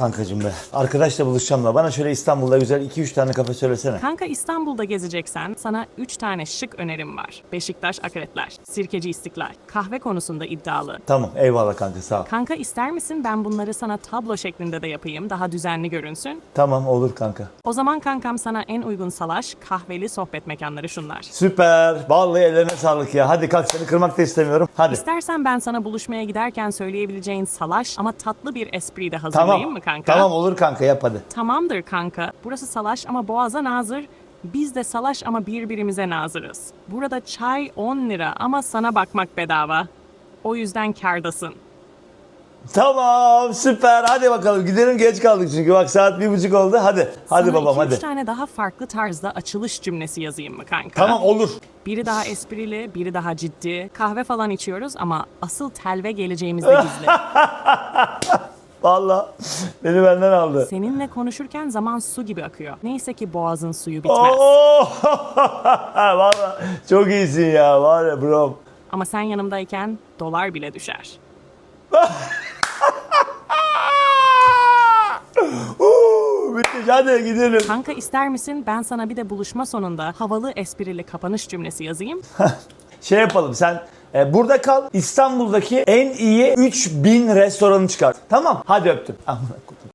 Kankacım be. Arkadaşla buluşacağım da bana şöyle İstanbul'da güzel 2-3 tane kafe söylesene. Kanka İstanbul'da gezeceksen sana 3 tane şık önerim var. Beşiktaş Akretler, Sirkeci İstiklal, kahve konusunda iddialı. Tamam eyvallah kanka sağ ol. Kanka ister misin ben bunları sana tablo şeklinde de yapayım, daha düzenli görünsün? Tamam olur kanka. O zaman kankam sana en uygun salaş, kahveli sohbet mekanları şunlar. Süper. Vallahi ellerine sağlık ya. Hadi kalk seni kırmak da istemiyorum. Hadi. İstersen ben sana buluşmaya giderken söyleyebileceğin salaş ama tatlı bir espri de hazırlayayım Tamam. mı kanka? Tamam olur kanka yap hadi. Tamamdır kanka. Burası salaş ama boğaza nazır. Biz de salaş ama birbirimize nazırız. Burada çay 10 lira ama sana bakmak bedava. O yüzden kardasın. Tamam süper. Hadi bakalım gidelim geç kaldık çünkü bak saat bir buçuk oldu. Hadi. Hadi Sana babam iki, üç hadi. tane daha farklı tarzda açılış cümlesi yazayım mı kanka? Tamam olur. Biri daha esprili, biri daha ciddi. Kahve falan içiyoruz ama asıl telve geleceğimizde gizli. Vallahi beni benden aldı. Seninle konuşurken zaman su gibi akıyor. Neyse ki boğazın suyu bitmez. Oo! Vallahi çok iyisin ya var ya bro. Ama sen yanımdayken dolar bile düşer. Uuu, bitti hadi gidelim. Kanka ister misin ben sana bir de buluşma sonunda havalı esprili kapanış cümlesi yazayım? Şey yapalım sen e, burada kal. İstanbul'daki en iyi 3000 restoranı çıkar. Tamam hadi öptüm.